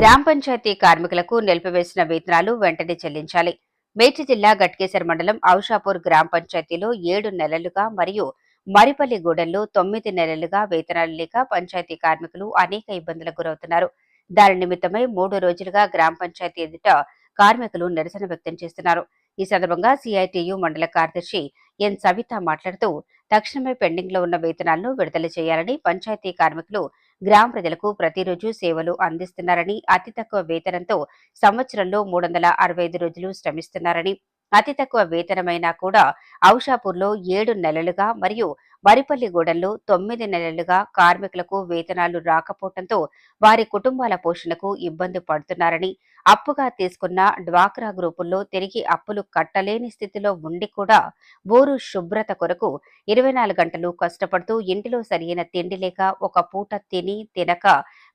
గ్రామ పంచాయతీ కార్మికులకు నిలిపివేసిన వేతనాలు వెంటనే చెల్లించాలి. మేడ్చి జిల్లా గట్కేసర్ మండలం ఔషాపూర్ గ్రామ పంచాయతీలో ఏడు నెలలుగా మరియు మరిపల్లిగూడెంలో తొమ్మిది నెలలుగా వేతనాలు లేక పంచాయతీ కార్మికులు అనేక ఇబ్బందులకు గురవుతున్నారు. దాని నిమిత్తమై మూడు రోజులుగా గ్రామ పంచాయతీ ఎదుట కార్మికులు నిరసన వ్యక్తం చేస్తున్నారు. ఈ సందర్భంగా సిఐటియు మండల కార్యదర్శి ఎన్ సవిత మాట్లాడుతూ తక్షణమే పెండింగ్లో ఉన్న వేతనాలను విడుదల చేయాలని పంచాయతీ కార్మికులు గ్రామ ప్రజలకు ప్రతిరోజు సేవలు అందిస్తున్నారని అతి తక్కువ వేతనంతో సంవత్సరంలో మూడు వందల అరవై ఐదు రోజులు శ్రమిస్తున్నారని అతి తక్కువ వేతనమైనా కూడా ఔషాపూర్లో ఏడు నెలలుగా మరియు వరిపల్లిగూడెంలో తొమ్మిది నెలలుగా కార్మికులకు వేతనాలు రాకపోవడంతో వారి కుటుంబాల పోషణకు ఇబ్బంది పడుతున్నారని అప్పుగా తీసుకున్న డ్వాక్రా గ్రూపుల్లో తిరిగి అప్పులు కట్టలేని స్థితిలో ఉండి కూడా ఊరు శుభ్రత కొరకు ఇరవై నాలుగు గంటలు కష్టపడుతూ ఇంటిలో సరియైన తిండి లేక ఒక పూట తిని తినక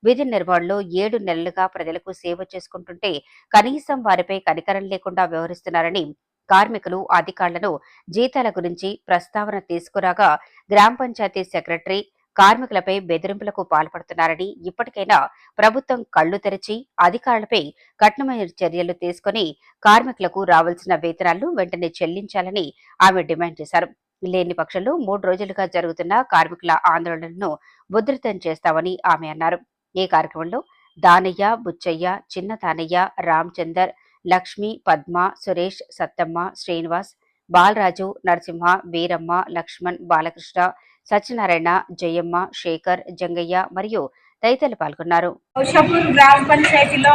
విధి నిర్వహణలో ఏడు నెలలుగా ప్రజలకు సేవ చేసుకుంటుంటే కనీసం వారిపై కనికరం లేకుండా వ్యవహరిస్తున్నారని కార్మికులు అధికారులను జీతాల గురించి ప్రస్తావన తీసుకురాగా గ్రామ పంచాయతీ సెక్రటరీ కార్మికులపై బెదిరింపులకు పాల్పడుతున్నారని ఇప్పటికైనా ప్రభుత్వం కళ్ళు తెరిచి అధికారులపై కఠినమైన చర్యలు తీసుకుని కార్మికులకు రావాల్సిన వేతనాలను వెంటనే చెల్లించాలని ఆమె డిమాండ్ చేశారు. లేని పక్షంలో మూడు రోజులుగా జరుగుతున్న కార్మికుల ఆందోళనలను ఉధృతం చేస్తామని ఆమె అన్నారు. ఈ కార్యక్రమంలో దానయ్య బుచ్చయ్య చిన్న తానయ్య రామచందర్ లక్ష్మి పద్మ సురేష్ సత్తమ్మ శ్రీనివాస్ బాలరాజు నరసింహ వీరమ్మ లక్ష్మణ్ బాలకృష్ణ సత్యనారాయణ జయమ్మ శేఖర్ జంగయ్య మరియు తదితరులు పాల్గొన్నారు. కౌషాపూర్ గ్రామ పంచాయతీలో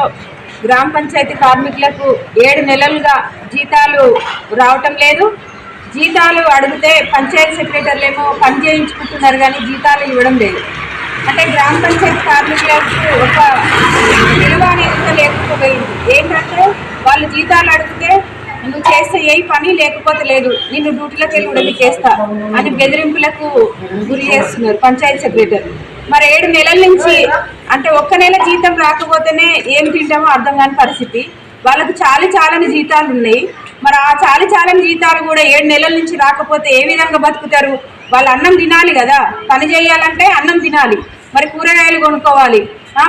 గ్రామ పంచాయతీ కార్మికులకు ఏడు నెలలుగా జీతాలు రావటం లేదు. జీతాలు అడిగితే పంచాయతీ సెక్రటరీలు ఏమో పని చేయించుకుంటున్నారు కానీ జీతాలు ఇవ్వడం లేదు. అంటే గ్రామ పంచాయతీ కార్మికులకు ఒక విలువ అనేది కూడా లేకపోయింది ఏంటంటే వాళ్ళు జీతాలు అడిగితే నువ్వు చేస్తే ఏ పని లేకపోతే లేదు. నిన్ను డ్యూటీలోకి వెళ్ళి కూడా చేస్తా అని బెదిరింపులకు గురి చేస్తున్నారు పంచాయతీ సెక్రటరీ. మరి ఏడు నెలల నుంచి అంటే ఒక్క నెల జీతం రాకపోతేనే ఏం తింటామో అర్థం కాని పరిస్థితి. వాళ్ళకు చాలి చాలని జీతాలు ఉన్నాయి. మరి ఆ చాలి చాలని జీతాలు కూడా ఏడు నెలల నుంచి రాకపోతే ఏ విధంగా బతుకుతారు? వాళ్ళు అన్నం తినాలి కదా. పని చేయాలంటే అన్నం తినాలి. మరి కూరగాయలు కొనుక్కోవాలి.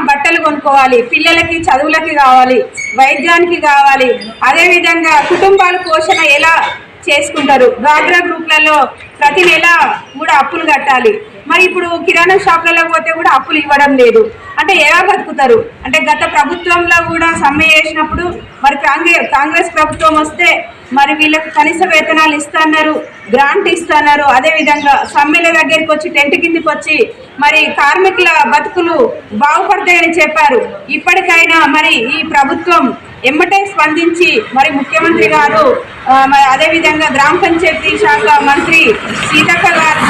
బట్టలు కొనుక్కోవాలి పిల్లలకి చదువులకి కావాలి వైద్యానికి కావాలి. అదేవిధంగా కుటుంబాల పోషణ ఎలా చేసుకుంటారు? డ్వాగ్రా గ్రూప్లలో ప్రతి నెల కూడా అప్పులు కట్టాలి. మరి ఇప్పుడు కిరాణా షాప్లలో పోతే కూడా అప్పులు ఇవ్వడం లేదు. అంటే ఎలా బతుకుతారు? అంటే గత ప్రభుత్వంలో కూడా సమ్మె చేసినప్పుడు మరి కాంగ్రెస్ కాంగ్రెస్ ప్రభుత్వం వస్తే మరి వీళ్ళకి కనీస వేతనాలు ఇస్తున్నారు గ్రాంట్ ఇస్తున్నారు. అదేవిధంగా సమ్మెల దగ్గరికి వచ్చి టెంట్ కిందకి వచ్చి మరి కార్మికుల బతుకులు బాగుపడతాయని చెప్పారు. ఇప్పటికైనా మరి ఈ ప్రభుత్వం ఎమ్మటే స్పందించి మరి ముఖ్యమంత్రి గారు మరి అదేవిధంగా గ్రామ పంచాయతీ శాఖ మంత్రి సీతక్క గారు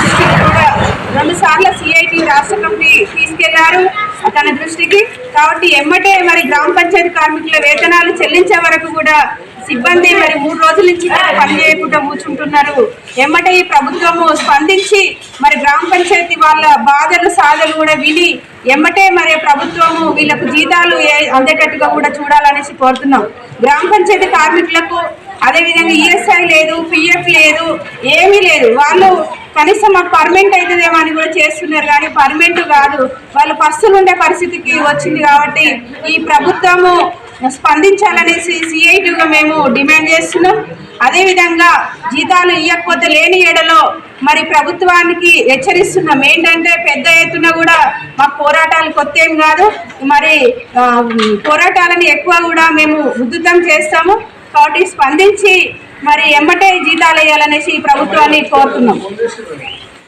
రెండు సార్లు సిఐటి రాష్ట్ర కమిటీ తీసుకెళ్ళారు. తన దృష్టికి కాబట్టి ఎమ్మటే మరి గ్రామ పంచాయతీ కార్మికుల వేతనాలు చెల్లించే వరకు కూడా సిబ్బంది మరి మూడు రోజుల నుంచి పని చేయకుండా కూర్చుంటున్నారు. ఎమ్మటే ఈ ప్రభుత్వము స్పందించి మరి గ్రామ పంచాయతీ వాళ్ళ బాధలు సాధలు కూడా విని ఎమ్మటే మరి ప్రభుత్వము వీళ్ళకు జీతాలు అందేటట్టుగా కూడా చూడాలనేసి కోరుతున్నాం. గ్రామ పంచాయతీ కార్మికులకు అదేవిధంగా ఈఎస్ఐ లేదు పిఎఫ్ లేదు ఏమీ లేదు. వాళ్ళు కనీసం మాకు పర్మనెంట్ అవుతుందేమో అని కూడా చేస్తున్నారు కానీ పర్మనెంట్ కాదు. వాళ్ళు పస్తులు ఉండే పరిస్థితికి వచ్చింది కాబట్టి ఈ ప్రభుత్వము స్పందించాలనేసి సిఐటిగా మేము డిమాండ్ చేస్తున్నాం. అదేవిధంగా జీతాలు ఇవ్వకపోతే లేని ఏడలో మరి ప్రభుత్వానికి హెచ్చరిస్తున్నాం. ఏంటంటే పెద్ద ఎత్తున కూడా మా పోరాటాలు కొత్త ఏం కాదు. మరి పోరాటాలను ఎక్కువ కూడా మేము ఉద్ధృతం చేస్తాము. కాబట్టి స్పందించి మరి ఎమ్మటే జీతాలు వేయాలనేసి ఈ ప్రభుత్వాన్ని కోరుతున్నాం.